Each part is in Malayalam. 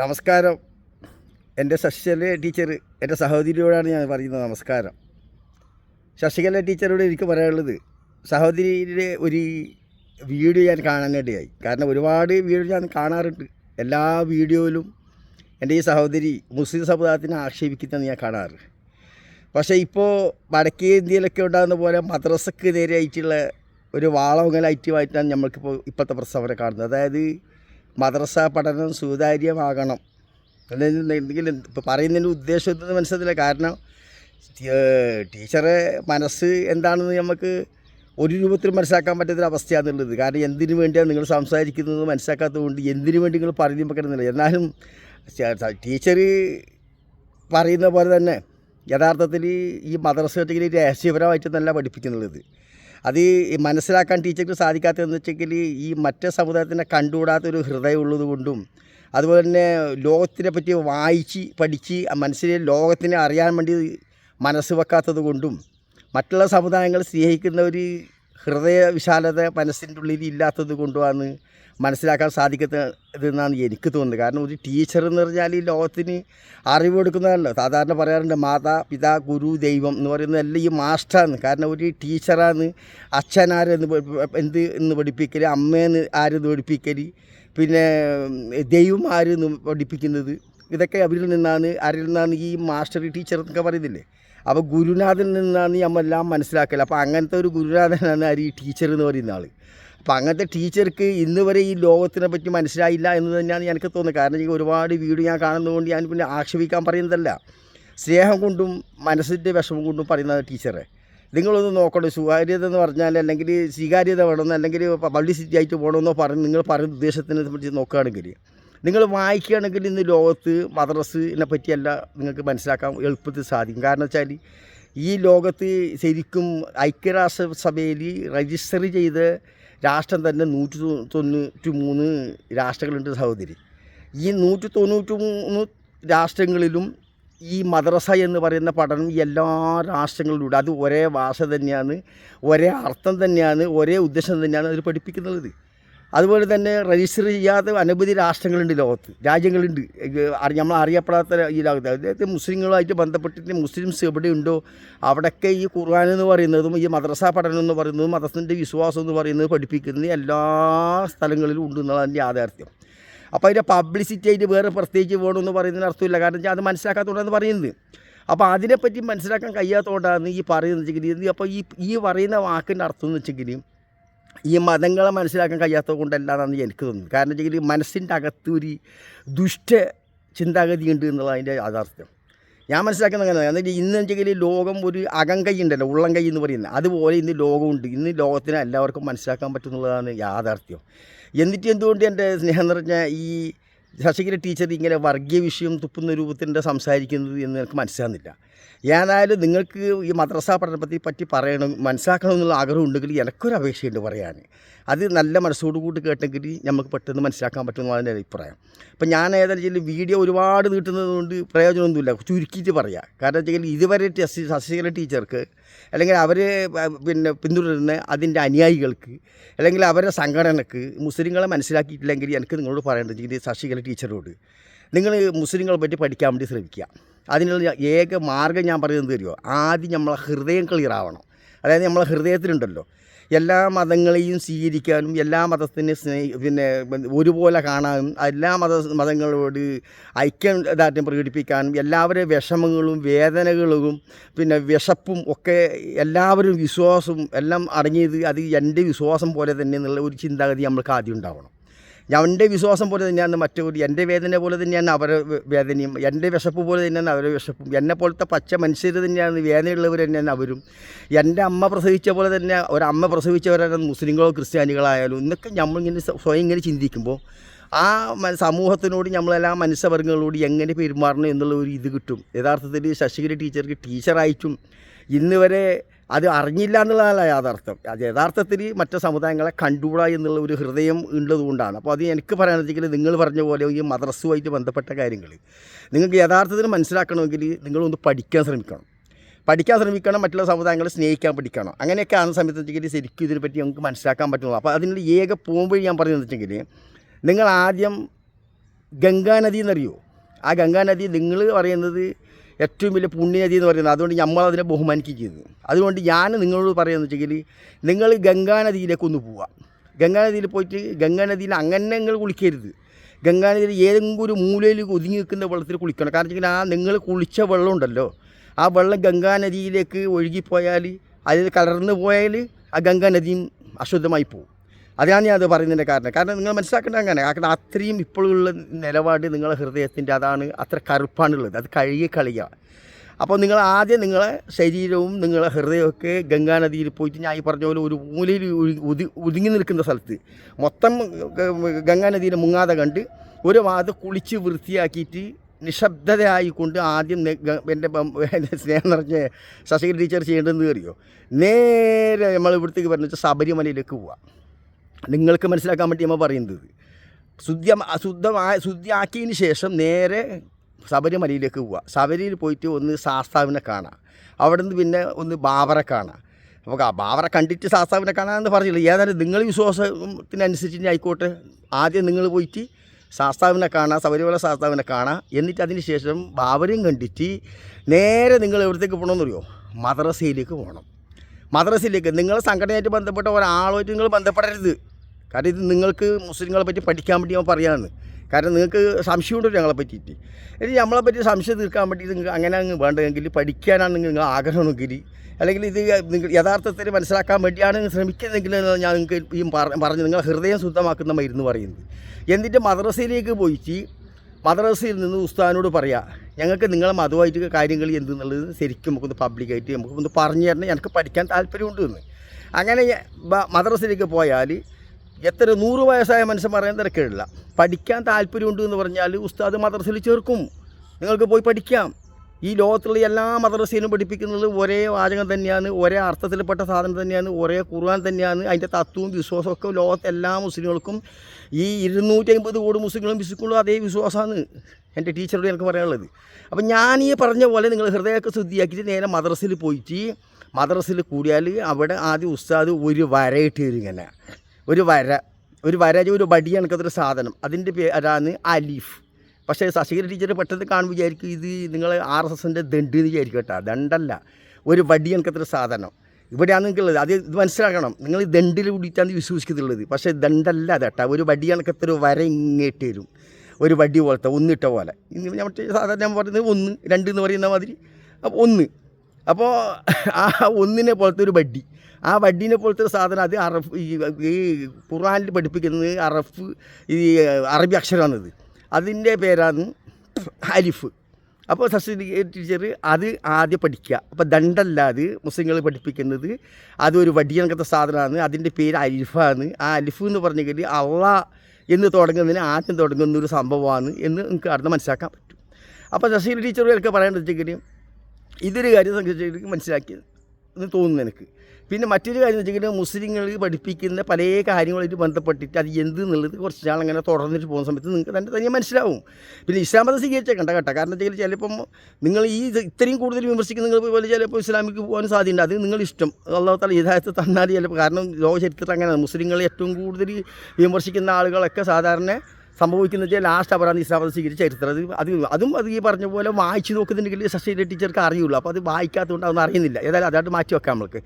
നമസ്കാരം. എന്റെ ശശികല ടീച്ചർ എന്റെ സഹോദരിയോടാണ് ഞാൻ പറയുന്നത് നമസ്കാരം. ശശികല ടീച്ചറോട് എനിക്ക് പറയാനുള്ളത് സഹോദരിയുടെ ഒരു വീഡിയോ ഞാൻ കാണാനിടയായി കാരണം ഒരുപാട് വീഡിയോ ഞാൻ കാണാറുണ്ട്. എല്ലാ വീഡിയോയിലും എന്റെ ഈ സഹോദരി മുസ്ലിം സമുദായത്തിനെ ആക്ഷേപിക്കുന്നത് ഞാൻ കാണാറ്. പക്ഷേ ഇപ്പോൾ വടക്കേ ഇന്ത്യയിലൊക്കെ ഉണ്ടാകുന്ന പോലെ മദ്രസക്ക് നേരെയായിട്ടുള്ള ഒരു വാളമംഗല ഐറ്റമായിട്ടാണ് നമ്മൾക്കിപ്പോൾ ഇപ്പോഴത്തെ പ്രസ്താവന കാണുന്നത്. അതായത് മദ്രസ പഠനം സുതാര്യമാകണം. എന്തെങ്കിലും ഇപ്പോൾ പറയുന്നതിന്റെ ഉദ്ദേശം എന്തെന്ന് മനസ്സിലായില്ല. കാരണം ടീച്ചറെ മനസ്സ് എന്താണെന്ന് നമുക്ക് ഒരു രൂപത്തിൽ മനസ്സിലാക്കാൻ പറ്റാത്തൊരു അവസ്ഥയാണെന്നുള്ളത് കാരണം എന്തിനു വേണ്ടിയാണ് നിങ്ങൾ സംസാരിക്കുന്നത് മനസ്സിലാക്കാത്തത് കൊണ്ട് എന്തിനു വേണ്ടി നിങ്ങൾ പറയുമ്പോൾ വെക്കണമെന്നില്ല എന്നാലും ടീച്ചർ പറയുന്ന പോലെ തന്നെ യഥാർത്ഥത്തിൽ ഈ മദ്രസ ഒറ്റയ്ക്ക് രഹസ്യപരമായിട്ട് നല്ല പഠിപ്പിക്കുന്നുള്ളത്. അത് മനസ്സിലാക്കാൻ ടീച്ചർക്ക് സാധിക്കാത്തതെന്ന് വെച്ചെങ്കിൽ ഈ മറ്റേ സമുദായത്തിനെ കണ്ടുകൂടാത്തൊരു ഹൃദയം ഉള്ളത് കൊണ്ടും അതുപോലെ തന്നെ ലോകത്തിനെ പറ്റി വായിച്ച് പഠിച്ച് ആ മനസ്സിനെ ലോകത്തിനെ അറിയാൻ വേണ്ടി മനസ്സ് വെക്കാത്തത് കൊണ്ടും മറ്റുള്ള സമുദായങ്ങൾ സ്നേഹിക്കുന്ന ഒരു ഹൃദയ വിശാലത മനസ്സിന്റെ ഉള്ളിൽ ഇല്ലാത്തത് കൊണ്ടുമാണ് മനസ്സിലാക്കാൻ സാധിക്കുന്നതെന്നാണ് എനിക്ക് തോന്നുന്നത്. കാരണം ഒരു ടീച്ചർ എന്ന് പറഞ്ഞാൽ ഈ ലോകത്തിന് അറിവ് കൊടുക്കുന്നതല്ല. സാധാരണ പറയാറുണ്ട് മാതാ പിതാ ഗുരു ദൈവം എന്ന് പറയുന്നത് പറയുന്നതെല്ലാം ഈ മാസ്റ്ററാണ് കാരണം ഒരു ടീച്ചറാണ് അച്ഛനാരെന്ന് എന്ത് എന്ന് പഠിപ്പിക്കൽ അമ്മയെന്ന് ആരെന്ന് പഠിപ്പിക്കൽ പിന്നെ ദൈവം ആരെന്ന് പഠിപ്പിക്കുന്നത് ഇതൊക്കെ അവരിൽ നിന്നാണ് ആരിൽ നിന്നാണ് ഈ മാസ്റ്റർ ടീച്ചർ എന്നൊക്കെ പറയുന്നില്ലേ? അപ്പോൾ ഗുരുനാഥനിൽ നിന്നാണ് നമ്മളെല്ലാം മനസ്സിലാക്കൽ അപ്പോൾ അങ്ങനത്തെ ഒരു ഗുരുനാഥനാണ് ആര് ഈ ടീച്ചർ എന്ന് പറയുന്ന ആൾ അപ്പോൾ അങ്ങനത്തെ ടീച്ചർക്ക് ഇന്ന് വരെ ഈ ലോകത്തിനെ പറ്റി മനസ്സിലായില്ല എന്ന് തന്നെയാണ് എനിക്ക് തോന്നുന്നത്. കാരണം ഈ ഒരുപാട് വീഡിയോ ഞാൻ കാണുന്നതുകൊണ്ട് ഞാൻ പിന്നെ ആക്ഷേപിക്കാൻ പറയുന്നതല്ല. സ്നേഹം കൊണ്ടും മനസ്സിന്റെ വിഷമം കൊണ്ടും പറയുന്ന ടീച്ചറെ. നിങ്ങളൊന്ന് നോക്കണം സ്വകാര്യത എന്ന് പറഞ്ഞാൽ അല്ലെങ്കിൽ സ്വീകാര്യത വേണമെന്ന് അല്ലെങ്കിൽ പബ്ലിസിറ്റി ആയിട്ട് പോകണമെന്നോ പറഞ്ഞ് നിങ്ങൾ പറയുന്ന ഉദ്ദേശത്തിനെ പറ്റി നോക്കുകയാണെങ്കിൽ നിങ്ങൾ വായിക്കുകയാണെങ്കിൽ ഇന്ന് ലോകത്ത് മദ്രസിനെ പറ്റിയല്ല നിങ്ങൾക്ക് മനസ്സിലാക്കാൻ എളുപ്പത്തിൽ സാധിക്കും. കാരണം വെച്ചാൽ ഈ ലോകത്ത് ശരിക്കും ഐക്യരാഷ്ട്രസഭയിൽ രജിസ്റ്റർ ചെയ്ത രാഷ്ട്രം തന്നെ നൂറ്റി തൊണ്ണൂറ്റി മൂന്ന് രാഷ്ട്രങ്ങളുണ്ട് സഹോദരി. ഈ നൂറ്റി തൊണ്ണൂറ്റി മൂന്ന് രാഷ്ട്രങ്ങളിലും ഈ മദ്രസ എന്ന് പറയുന്ന പഠനം എല്ലാ രാഷ്ട്രങ്ങളിലൂടെ അത് ഒരേ ഭാഷ തന്നെയാണ് ഒരേ അർത്ഥം തന്നെയാണ് ഒരേ ഉദ്ദേശം തന്നെയാണ് അവർ പഠിപ്പിക്കുന്നത്. അതുപോലെ തന്നെ രജിസ്റ്റർ ചെയ്യാത്ത അനവധി രാഷ്ട്രങ്ങളുണ്ട് ലോകത്ത്. രാജ്യങ്ങളുണ്ട്. നമ്മൾ അറിയപ്പെടാത്ത ഈ ലോകത്ത്. അതായത് മുസ്ലിങ്ങളുമായിട്ട് ബന്ധപ്പെട്ടിട്ട് മുസ്ലിംസ് എവിടെയുണ്ടോ അവിടെയൊക്കെ ഈ ഖുർആൻ എന്ന് പറയുന്നതും ഈ മദ്രസ പഠനം എന്ന് പറയുന്നതും മതത്തിന്റെ വിശ്വാസം എന്ന് പറയുന്നത് പഠിപ്പിക്കുന്നത് എല്ലാ സ്ഥലങ്ങളിലും ഉണ്ട് എന്നുള്ളതിന്റെ യാഥാർത്ഥ്യം. അപ്പോൾ അതിന്റെ പബ്ലിസിറ്റി ആയിട്ട് വേറെ പ്രത്യേകിച്ച് വേണമെന്ന് പറയുന്നതിന് അർത്ഥമില്ല. കാരണം വെച്ചാൽ അത് മനസ്സിലാക്കാത്തതുകൊണ്ടാണ് പറയുന്നത്. അപ്പോൾ അതിനെപ്പറ്റി മനസ്സിലാക്കാൻ കഴിയാത്തതുകൊണ്ടാണ് ഈ പറയുന്നത് വെച്ചെങ്കിൽ അപ്പോൾ ഈ ഈ പറയുന്ന വാക്കിന്റെ അർത്ഥം എന്ന് വെച്ചെങ്കിൽ ഈ മതങ്ങളെ മനസ്സിലാക്കാൻ കഴിയാത്തത് കൊണ്ടല്ലാന്നാണ് എനിക്ക് തോന്നുന്നത്. കാരണം വെച്ചാൽ മനസ്സിന്റെ അകത്ത് ഒരു ദുഷ്ട ചിന്താഗതി ഉണ്ട് എന്നുള്ള അതിന്റെ യാഥാർത്ഥ്യം. ഞാൻ മനസ്സിലാക്കുന്ന അങ്ങനെ എന്നിട്ട് ഇന്ന് വെച്ചെങ്കിൽ ലോകം ഒരു അകം കൈ ഉണ്ടല്ലോ ഉള്ളം കൈ എന്ന് പറയുന്നത്. അതുപോലെ ഇന്ന് ലോകമുണ്ട് ഇന്ന് ലോകത്തിന് എല്ലാവർക്കും മനസ്സിലാക്കാൻ പറ്റുന്നുള്ളതാണ് യാഥാർത്ഥ്യം. എന്നിട്ട് എന്തുകൊണ്ട് എന്റെ സ്നേഹം നിറഞ്ഞ ഈ ശശികര ടീച്ചർ ഇങ്ങനെ വർഗീയ വിഷയം തുപ്പുന്ന രൂപത്തിന്റെ സംസാരിക്കുന്നത് എന്ന് എനിക്ക് മനസ്സിലാകുന്നില്ല. ഏതായാലും നിങ്ങൾക്ക് ഈ മദ്രസ പഠനത്തെ പറ്റി പറയണം മനസ്സിലാക്കണം എന്നുള്ള ആഗ്രഹം ഉണ്ടെങ്കിൽ എനിക്കൊരു അപേക്ഷയുണ്ട് പറയാൻ. അത് നല്ല മനസ്സോട് കൂടി കേട്ടെങ്കിൽ നമുക്ക് പെട്ടെന്ന് മനസ്സിലാക്കാൻ പറ്റുമെന്നാണ് എന്റെ അഭിപ്രായം. അപ്പം ഞാൻ ഏതായാലും ചില വീഡിയോ ഒരുപാട് നീട്ടുന്നത് കൊണ്ട് പ്രയോജനമൊന്നുമില്ല. ചുരുക്കിയിട്ട് പറയാം. കാരണം വെച്ചാൽ ഇതുവരെ ശശികല ടീച്ചർക്ക് അല്ലെങ്കിൽ അവർ പിന്നെ പിന്തുടരുന്ന അതിന്റെ അനുയായികൾക്ക് അല്ലെങ്കിൽ അവരുടെ സംഘടനക്ക് മുസ്ലിങ്ങളെ മനസ്സിലാക്കിയിട്ടില്ലെങ്കിൽ എനിക്ക് നിങ്ങളോട് പറയേണ്ടത് ശശികല ടീച്ചറോട്. നിങ്ങൾ മുസ്ലിങ്ങളെ പറ്റി പഠിക്കാൻ വേണ്ടി ശ്രമിക്കുക. അതിനുള്ള ഏക മാർഗം ഞാൻ പറയുന്നത് തരുമോ ആദ്യം നമ്മളെ ഹൃദയം ക്ലിയർ ആവണം. അതായത് നമ്മളെ ഹൃദയത്തിലുണ്ടല്ലോ. എല്ലാ മതങ്ങളെയും സ്വീകരിക്കാനും എല്ലാ മതത്തിനെ സ്നേഹി പിന്നെ ഒരുപോലെ കാണാനും എല്ലാ മത മതങ്ങളോട് ഐക്യം ഐക്യദാർഢ്യം പ്രകടിപ്പിക്കാനും എല്ലാവരുടെ വിഷമങ്ങളും വേദനകളും പിന്നെ വിശപ്പും ഒക്കെ എല്ലാവരും വിശ്വാസവും എല്ലാം അടങ്ങിയത് അത് എന്റെ വിശ്വാസം പോലെ തന്നെ എന്നുള്ള ഒരു ചിന്താഗതി നമ്മൾക്ക് ആദ്യം ഉണ്ടാവണം. എന്റെ വിശ്വാസം പോലെ തന്നെയാണ് മറ്റൊരു എന്റെ വേദന പോലെ തന്നെയാണ് അവരുടെ വേദനയും എന്റെ വിശപ്പ് പോലെ തന്നെയാണ് അവരുടെ വിശപ്പും. എന്നെ പോലത്തെ പച്ച മനുഷ്യർ തന്നെയാണ് വേദനയുള്ളവർ തന്നെയാണ് അവരും. എന്റെ അമ്മ പ്രസവിച്ച പോലെ തന്നെ ഒരമ്മ പ്രസവിച്ചവരാണ് മുസ്ലിങ്ങളോ ക്രിസ്ത്യാനികളായാലും. ഇന്നൊക്കെ നമ്മളിങ്ങനെ സ്വ- സ്വയം ഇങ്ങനെ ചിന്തിക്കുമ്പോൾ ആ സമൂഹത്തിനോട് നമ്മളെല്ലാ മനുഷ്യവർഗങ്ങളോട് എങ്ങനെ പെരുമാറണം എന്നുള്ള ഒരു ഇത് കിട്ടും. യഥാർത്ഥത്തിൽ ശശികല ടീച്ചർക്ക് ടീച്ചറായിട്ടും ഇന്ന് വരെ അത് അറിഞ്ഞില്ല എന്നുള്ളതല്ല യാഥാർത്ഥ്യം. അത് യഥാർത്ഥത്തിൽ മറ്റു സമുദായങ്ങളെ കണ്ടുകൂടാ എന്നുള്ള ഒരു ഹൃദയം ഉള്ളതുകൊണ്ടാണ് അപ്പോൾ അത് എനിക്ക് പറയാനെങ്കിൽ നിങ്ങൾ പറഞ്ഞ പോലെ ഈ മദ്രസുമായിട്ട് ബന്ധപ്പെട്ട കാര്യങ്ങൾ. നിങ്ങൾക്ക് യഥാർത്ഥത്തിൽ മനസ്സിലാക്കണമെങ്കിൽ നിങ്ങളൊന്ന് പഠിക്കാൻ ശ്രമിക്കണം. പഠിക്കാൻ ശ്രമിക്കണം മറ്റുള്ള സമുദായങ്ങളെ സ്നേഹിക്കാൻ പഠിക്കണം. അങ്ങനെയൊക്കെ ആകുന്ന സമയത്ത് വെച്ചെങ്കിൽ ശരിക്കും ഇതിനെപ്പറ്റി നമുക്ക് മനസ്സിലാക്കാൻ പറ്റുള്ളൂ. അപ്പോൾ അതിനുള്ള ഏക പോകുമ്പോൾ ഞാൻ പറയുന്നത് വെച്ചെങ്കിൽ നിങ്ങൾ ആദ്യം ഗംഗാനദി എന്നറിയോ? ആ ഗംഗാനദി നിങ്ങൾ പറയുന്നത് ഏറ്റവും വലിയ പുണ്യനദി എന്ന് പറയുന്നത് അതുകൊണ്ട് നമ്മളതിനെ ബഹുമാനിക്കുന്നത് അതുകൊണ്ട് ഞാൻ നിങ്ങളോട് പറയുന്നത് വെച്ചെങ്കിൽ നിങ്ങൾ ഗംഗാനദിയിലേക്ക് ഒന്ന് പോവുക. ഗംഗാനദിയിൽ പോയിട്ട് ഗംഗാനദിയിൽ അങ്ങനെ നിങ്ങൾ കുളിക്കരുത്. ഗംഗാനദിയിൽ ഏതെങ്കിലും ഒരു മൂലയിൽ ഒതുങ്ങി നിൽക്കുന്ന വെള്ളത്തിൽ കുളിക്കണം. കാരണം വെച്ചാൽ ആ നിങ്ങൾ കുളിച്ച വെള്ളം ഉണ്ടല്ലോ ആ വെള്ളം ഗംഗാനദിയിലേക്ക് ഒഴുകിപ്പോയാൽ അതിൽ കലർന്നു പോയാൽ ആ ഗംഗാനദിയും അശുദ്ധമായി പോകും അതാണ് ഞാൻ അത് പറയുന്നതിന്റെ കാരണം കാരണം നിങ്ങൾ മനസ്സിലാക്കേണ്ട അങ്ങനെ. കാരണം അത്രയും ഇപ്പോഴുള്ള നിലപാട് നിങ്ങളുടെ ഹൃദയത്തിന്റെ അതാണ് അത്ര കറുപ്പാണുള്ളത്. അത് കഴുകി കളിയാണ് അപ്പോൾ നിങ്ങൾ ആദ്യം നിങ്ങളെ ശരീരവും നിങ്ങളെ ഹൃദയമൊക്കെ ഗംഗാനദിയിൽ പോയിട്ട് ഞാൻ ഈ പറഞ്ഞ പോലെ ഒരു മൂലയിൽ ഒതുങ്ങി നിൽക്കുന്ന സ്ഥലത്ത് മൊത്തം ഗംഗാനദിയിൽ മുങ്ങാതെ കണ്ട് ഒരു വാത് കുളിച്ച് വൃത്തിയാക്കിയിട്ട് നിശബ്ദതയായിക്കൊണ്ട് ആദ്യം എന്റെ എന്റെ സ്നേഹം നിറഞ്ഞ ശശികര ടീച്ചർ ചെയ്യേണ്ടതെന്ന് കയറിയോ നേരെ നമ്മൾ ഇവിടത്തേക്ക് വെച്ചാൽ ശബരിമലയിലേക്ക് പോവാം. നിങ്ങൾക്ക് മനസ്സിലാക്കാൻ വേണ്ടി നമ്മൾ പറയുന്നത്. ശുദ്ധ ശുദ്ധമായ ശുദ്ധിയാക്കിയതിന് ശേഷം നേരെ ശബരിമലയിലേക്ക് പോവുക. ശബരിയിൽ പോയിട്ട് ഒന്ന് ശാസ്താവിനെ കാണാം. അവിടെ നിന്ന് പിന്നെ ഒന്ന് ബാബറെ കാണാം. അപ്പോൾ ബാബറെ കണ്ടിട്ട് ശാസ്താവിനെ കാണാമെന്ന് പറഞ്ഞില്ല? ഏതായാലും നിങ്ങൾ വിശ്വാസത്തിനനുസരിച്ച് ആയിക്കോട്ടെ. ആദ്യം നിങ്ങൾ പോയിട്ട് ശാസ്താവിനെ കാണാം ശബരിമല ശാസ്താവിനെ കാണാം. എന്നിട്ട് അതിന് ശേഷം ബാബരെയും കണ്ടിട്ട് നേരെ നിങ്ങൾ എവിടത്തേക്ക് പോകണമെന്നറിയോ മദ്രസയിലേക്ക് പോകണം മദ്രസയിലേക്ക് നിങ്ങൾ സംഘടനയായിട്ട് ബന്ധപ്പെട്ട ഒരാളുമായിട്ട് നിങ്ങൾ ബന്ധപ്പെടരുത്. കാരണം ഇത് നിങ്ങൾക്ക് മുസ്ലിങ്ങളെ പറ്റി പഠിക്കാൻ വേണ്ടി ഞാൻ പറയുകയാണ് കാരണം നിങ്ങൾക്ക് സംശയമുണ്ടോ ഞങ്ങളെ പറ്റിയിട്ട്? ഇനി നമ്മളെ പറ്റി സംശയം തീർക്കാൻ വേണ്ടി നിങ്ങൾക്ക് അങ്ങനെ അങ്ങ് വേണ്ടതെങ്കിൽ പഠിക്കാനാണ് നിങ്ങൾ ആഗ്രഹമെങ്കിൽ അല്ലെങ്കിൽ ഇത് നിങ്ങൾ യഥാർത്ഥത്തിൽ മനസ്സിലാക്കാൻ വേണ്ടിയാണ് ശ്രമിക്കുന്നതെങ്കിൽ ഞാൻ നിങ്ങൾക്ക് ഈ പറ- പറഞ്ഞു നിങ്ങളെ ഹൃദയം ശുദ്ധമാക്കുന്ന മരുന്ന് പറയുന്നത്. എന്നിട്ട് മദ്രസയിലേക്ക് പോയിട്ട് മദ്രസയിൽ നിന്ന് ഉസ്താനോട് പറയാം ഞങ്ങൾക്ക് നിങ്ങളെ മതമായിട്ട് കാര്യങ്ങൾ എന്തെന്നുള്ളത് ശരിക്കും നമുക്കൊന്ന് പബ്ലിക്കായിട്ട് നമുക്കൊന്ന് പറഞ്ഞു തരണം. എനിക്ക് പഠിക്കാൻ താല്പര്യമുണ്ട് എന്ന്. അങ്ങനെ മദ്രസയിലേക്ക് പോയാൽ എത്ര നൂറ് വയസ്സായ മനുഷ്യൻ പറയാൻ തിരക്കില്ല പഠിക്കാൻ താല്പര്യമുണ്ട് എന്ന് പറഞ്ഞാൽ ഉസ്താദ് മദ്രസയിൽ ചേർക്കും. നിങ്ങൾക്ക് പോയി പഠിക്കാം. ഈ ലോകത്തുള്ള എല്ലാ മദ്രസയിലും പഠിപ്പിക്കുന്നത് ഒരേ വാചകം തന്നെയാണ് ഒരേ അർത്ഥത്തിൽപ്പെട്ട സാധനം തന്നെയാണ് ഒരേ ഖുർആൻ തന്നെയാണ്. അതിന്റെ തത്വവും വിശ്വാസവും ലോകത്തെ എല്ലാ മുസ്ലിങ്ങൾക്കും ഈ ഇരുന്നൂറ്റി അമ്പത് കോടി മുസ്ലിങ്ങളും വിശ്വസിക്കുള്ളൂ അതേ വിശ്വാസമാണ്. എന്റെ ടീച്ചറോട് എനിക്ക് പറയാനുള്ളത്. അപ്പം ഞാൻ ഈ പറഞ്ഞ പോലെ നിങ്ങൾ ഹൃദയമൊക്കെ ശുദ്ധിയാക്കിയിട്ട് നേരെ മദ്രസയിൽ പോയിട്ട് മദ്രസയിൽ കൂടിയാൽ അവിടെ ആദ്യം ഉസ്താദ് ഒരു വരയിട്ട് തരും ഇങ്ങനെ. ഒരു വര. ഒരു വര ഒരു ബടി കണക്കത്തൊരു സാധനം. അതിന്റെ പേരാണ് അലീഫ്. പക്ഷേ ശശികര ടീച്ചർ പെട്ടെന്ന് കാണുമ്പോൾ വിചാരിക്കും ഇത് നിങ്ങൾ ആർ എസ് എസിന്റെ ദണ്ട് എന്ന് വിചാരിക്കും കേട്ടോ. ദണ്ടല്ല. ഒരു വടി കണക്കത്തൊരു സാധനം. ഇവിടെയാണ് നിങ്ങൾക്കുള്ളത്. അത് ഇത് മനസ്സിലാക്കണം. നിങ്ങൾ ദണ്ടിൽ കൂടിയിട്ടാണ് വിശ്വസിക്കുന്നുള്ളത്. പക്ഷേ ദണ്ടല്ല അത് കേട്ടോ. ഒരു വടി കണക്കത്തൊരു വര ഇങ്ങേട്ട് വരും ഒരു വടി പോലത്തെ ഒന്നിട്ട പോലെ. ഇന്ന് മറ്റേ സാധാരണ ഞാൻ പറയുന്നത് ഒന്ന് രണ്ട് എന്ന് പറയുന്ന മാതിരി. അപ്പോൾ ഒന്ന്. അപ്പോൾ ആ ഒന്നിനെ പോലത്തെ ഒരു വടി. ആ വഡീനെ പോലത്തെ ഒരു സാധനം അത് അറഫ് ഈ ഈ ഖുറാനിൽ പഠിപ്പിക്കുന്നത് അറഫ് ഈ അറബി അക്ഷരമാണത്. അതിന്റെ പേരാണ് അലിഫ്. അപ്പോൾ സസ്യ ടീച്ചർ അത് ആദ്യം പഠിക്കുക. അപ്പോൾ ദണ്ടല്ലാതെ മുസ്ലിങ്ങൾ പഠിപ്പിക്കുന്നത്. അതൊരു വടിയണക്കത്തെ സാധനമാണ്. അതിന്റെ പേര് അലിഫാണ്. ആ അലിഫ് എന്ന് പറഞ്ഞെങ്കിൽ അള്ളാ എന്ന് തുടങ്ങുന്നതിന് ആദ്യം തുടങ്ങുന്ന ഒരു സംഭവമാണ് എന്ന് നിങ്ങൾക്ക് അവിടെ മനസ്സിലാക്കാൻ പറ്റും. അപ്പോൾ ജസീൽ ടീച്ചർ എനിക്ക് പറയേണ്ടത് വെച്ചെങ്കിൽ ഇതൊരു കാര്യം സംഘടിച്ചിട്ട് മനസ്സിലാക്കി എന്ന് തോന്നുന്നു എനിക്ക്. പിന്നെ മറ്റൊരു കാര്യം എന്ന് വെച്ചിട്ടുണ്ടെങ്കിൽ മുസ്ലിങ്ങൾ പഠിപ്പിക്കുന്ന പല കാര്യങ്ങളായിട്ട് ബന്ധപ്പെട്ടിട്ട് അത് എന്ത് എന്നുള്ളത് കുറച്ച് നാൾ അങ്ങനെ തുടർന്നിട്ട് പോകുന്ന സമയത്ത് നിങ്ങൾക്ക് തന്നെ തനിയെ മനസ്സിലാവും. പിന്നെ ഇസ്ലാം മതം സ്വീകരിച്ചേക്കണ്ട കേട്ടോ. കാരണം വെച്ചാൽ ചിലപ്പം നിങ്ങൾ ഈ ഇത്രയും കൂടുതൽ വിമർശിക്കുന്ന നിങ്ങൾ പോലെ ചിലപ്പോൾ ഇസ്ലാമിക്ക് പോകാൻ സാധ്യതയുണ്ട്. അത് നിങ്ങൾ ഇഷ്ടം. അള്ളാഹു താല ഹിദായത്ത് തന്നാൽ ചിലപ്പോൾ കാരണം ലോക ചരിത്രത്തിൽ അങ്ങനെ മുസ്ലിങ്ങളെ ഏറ്റവും കൂടുതൽ വിമർശിക്കുന്ന ആളുകളൊക്കെ സാധാരണ സംഭവിക്കുന്ന വെച്ചാൽ ലാസ്റ്റ് അവരാണ് ഇസ്ലാം മതം സ്വീകരിച്ച ചരിത്രം. അത് അത് അതും ഈ പറഞ്ഞ പോലെ വായിച്ചു നോക്കുന്നുണ്ടെങ്കിൽ ശശി ടീച്ചർക്ക് അറിയുള്ളൂ. അപ്പോൾ അത് വായിക്കാത്തതുകൊണ്ട് അതൊന്നും അറിയുന്നില്ല. ഏതായാലും അതായിട്ട് മാറ്റി വെക്കാം നമ്മൾക്ക്.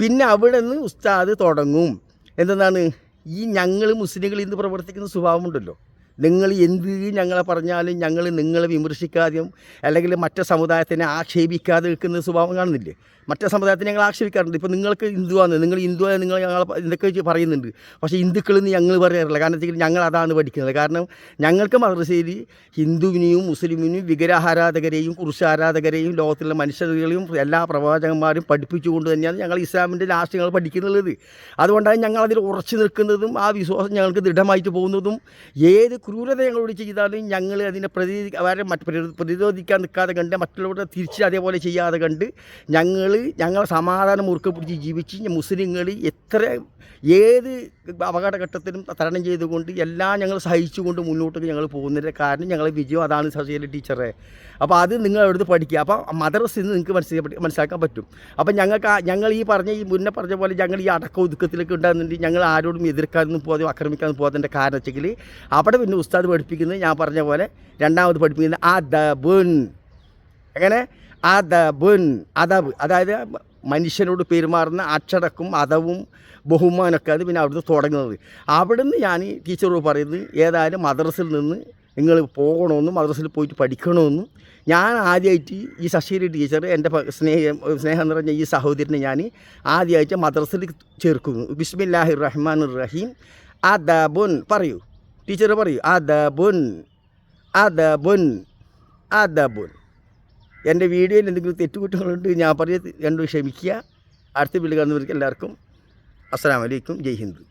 പിന്നെ അവിടെ നിന്ന് ഉസ്താദ് തുടങ്ങും. എന്തെന്നാണ്? ഈ ഞങ്ങൾ മുസ്ലിങ്ങൾ ഇന്ന് പ്രവർത്തിക്കുന്ന സ്വഭാവമുണ്ടല്ലോ. നിങ്ങൾ എന്ത് ഞങ്ങളെ പറഞ്ഞാലും ഞങ്ങൾ നിങ്ങളെ വിമർശിക്കാതെയും അല്ലെങ്കിൽ മറ്റു സമുദായത്തിനെ ആക്ഷേപിക്കാതെ നിൽക്കുന്ന സ്വഭാവം കാണുന്നില്ലേ? മറ്റേ സമുദായത്തിന് ഞങ്ങൾ ആക്ഷേപിക്കാറുണ്ട്. ഇപ്പോൾ നിങ്ങൾക്ക് ഹിന്ദുവാണ് നിങ്ങൾ ഹിന്ദുവാണ് നിങ്ങൾ ഞങ്ങൾ എന്തൊക്കെ പറയുന്നുണ്ട്. പക്ഷേ ഹിന്ദുക്കളെന്ന് ഞങ്ങൾ പറയാറില്ല. കാരണം ഞങ്ങൾ അതാണ് പഠിക്കുന്നത്. കാരണം ഞങ്ങൾക്ക് മദ്രസയിൽ ഹിന്ദുവിനെയും മുസ്ലിമിനെയും വിഗ്രഹാരാധകരെയും കുറിശാരാധകരെയും ലോകത്തിലുള്ള മനുഷ്യരെയും എല്ലാ പ്രവാചകന്മാരും പഠിപ്പിച്ചുകൊണ്ട് തന്നെയാണ് ഞങ്ങൾ ഇസ്ലാമിന്റെ ലാസ്റ്റ് ഞങ്ങൾ പഠിക്കുന്നുള്ളത്. അതുകൊണ്ടാണ് ഞങ്ങൾ അതിൽ ഉറച്ചു നിൽക്കുന്നതും ആ വിശ്വാസം ഞങ്ങൾക്ക് ദൃഢമായിട്ട് പോകുന്നതും ഏത് ക്രൂരത ഞങ്ങളോട് ചെയ്താലും ഞങ്ങൾ അതിനെ പ്രതി അവരെ പ്രതിരോധിക്കാൻ നിൽക്കാതെ കണ്ട് മറ്റുള്ളവരുടെ തിരിച്ച് അതേപോലെ ചെയ്യാതെ കണ്ട് ഞങ്ങൾ ഞങ്ങൾ സമാധാനം മുറുക്കെ പിടിച്ച് ജീവിച്ച് മുസ്ലിങ്ങൾ എത്ര ഏത് അപകടഘട്ടത്തിലും തരണം ചെയ്തുകൊണ്ട് എല്ലാം ഞങ്ങൾ സഹിച്ചുകൊണ്ട് മുന്നോട്ട് ഞങ്ങൾ പോകുന്നതിന്റെ കാരണം ഞങ്ങളെ വിജയം അതാണ് ശശികല ടീച്ചറെ. അപ്പോൾ അത് നിങ്ങൾ എടുത്ത് പഠിക്കുക. അപ്പോൾ മദ്രസിൽ നിന്ന് നിങ്ങൾക്ക് മനസ്സിലാക്കി മനസ്സിലാക്കാൻ പറ്റും. അപ്പോൾ ഞങ്ങൾക്ക് ഞങ്ങൾ ഈ പറഞ്ഞ ഈ മുന്നേ പറഞ്ഞ പോലെ ഞങ്ങൾ ഈ അടക്ക ഒതുക്കത്തിലൊക്കെ ഉണ്ടാകുന്നുണ്ട്. ഞങ്ങൾ ആരോടും എതിർക്കാനൊന്നും പോകാതെ ആക്രമിക്കാനൊന്നും പോകാത്തതിന്റെ കാരണം വെച്ചെങ്കിൽ അവിടെ പിന്നെ ഉസ്താദ് പഠിപ്പിക്കുന്നത് ഞാൻ പറഞ്ഞ പോലെ രണ്ടാമത് പഠിപ്പിക്കുന്നത് ആ ദബുൻ എങ്ങനെ? അതബുൻ അതബ് അതായത് മനുഷ്യനോട് പെരുമാറുന്ന അച്ചടക്കും അതവും ബഹുമാനമൊക്കെ അത് പിന്നെ അവിടുന്ന് തുടങ്ങുന്നത്. അവിടുന്ന് ഞാൻ ടീച്ചറോട് പറയുന്നത് ഏതായാലും മദ്രസിൽ നിന്ന് നിങ്ങൾ പോകണമെന്നും മദ്രസിൽ പോയിട്ട് പഠിക്കണമെന്നും ഞാൻ ആദ്യമായിട്ട് ഈ ശശീരി ടീച്ചർ എന്റെ സ്നേഹം സ്നേഹം നിറഞ്ഞ ഈ സഹോദരനെ ഞാൻ ആദ്യമായിട്ട് മദ്രസിൽ ചേർക്കുന്നു. ബിസ്മില്ലാഹിർ റഹ്മാൻ റഹീം അദബുൻ പറയൂ. ടീച്ചർ പറയൂ. അദബുൻ അദബുൻ അതബുൻ. എന്റെ വീഡിയോയിൽ എന്തെങ്കിലും തെറ്റുകുറ്റങ്ങളുണ്ട് ഞാൻ പറഞ്ഞ് രണ്ടും ക്ഷമിക്കുക. അടുത്ത വീട്ടിൽ കാണുന്നവർക്ക് എല്ലാവർക്കും അസ്സാം വലൈക്കും ജയ് ഹിന്ദ്.